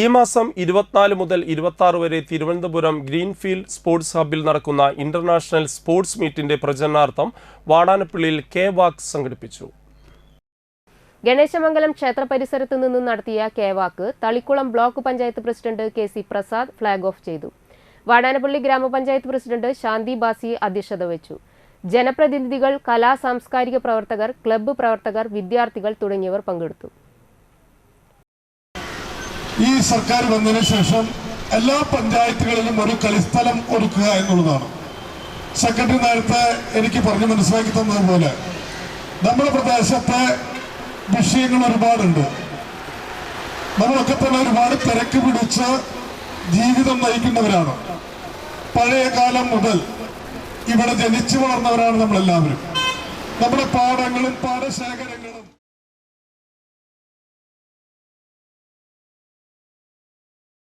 ഈ മാസം ഇരുപത്തിനാല് മുതൽ ഇരുപത്തി വരെ തിരുവനന്തപുരം ഗ്രീൻഫീൽഡ് സ്പോർട്സ് ഹബ്ബിൽ നടക്കുന്ന ഇന്റർനാഷണൽ സ്പോർട്സ് മീറ്റിന്റെ പ്രചരണാർത്ഥം വാടാനപ്പള്ളിയിൽ കെ വാക്ക് സംഘടിപ്പിച്ചു. ഗണേശമംഗലം ക്ഷേത്ര നിന്നും നടത്തിയ കേവാക്ക് Thalikkulam block panchayat president K C Prasad flag off ചെയ്തു. വാടാനപ്പള്ളി ഗ്രാമപഞ്ചായത്ത് പ്രസിഡന്റ് ശാന്തി ബാസി അധ്യക്ഷത വഹിച്ചു. ജനപ്രതിനിധികൾ കലാ സാംസ്കാരിക പ്രവർത്തകർ ക്ലബ്ബ് പ്രവർത്തകർ വിദ്യാർത്ഥികൾ തുടങ്ങിയവർ പങ്കെടുത്തു. ഈ സർക്കാർ വന്നതിന് ശേഷം എല്ലാ പഞ്ചായത്തുകളിലും ഒരു കളിസ്ഥലം ഒരുക്കുക എന്നുള്ളതാണ്. സെക്രട്ടറി നേരത്തെ എനിക്ക് പറഞ്ഞ് മനസ്സിലാക്കി തന്നതുപോലെ നമ്മുടെ പ്രദേശത്തെ വിഷയങ്ങൾ ഒരുപാടുണ്ട്. നമ്മളൊക്കെ തന്നെ ഒരുപാട് തിരക്ക് പിടിച്ച് ജീവിതം നയിക്കുന്നവരാണ്. പഴയ കാലം മുതൽ ഇവിടെ ജനിച്ചു വളർന്നവരാണ് നമ്മളെല്ലാവരും. നമ്മുടെ പാടങ്ങളും പാടശേഖരങ്ങളും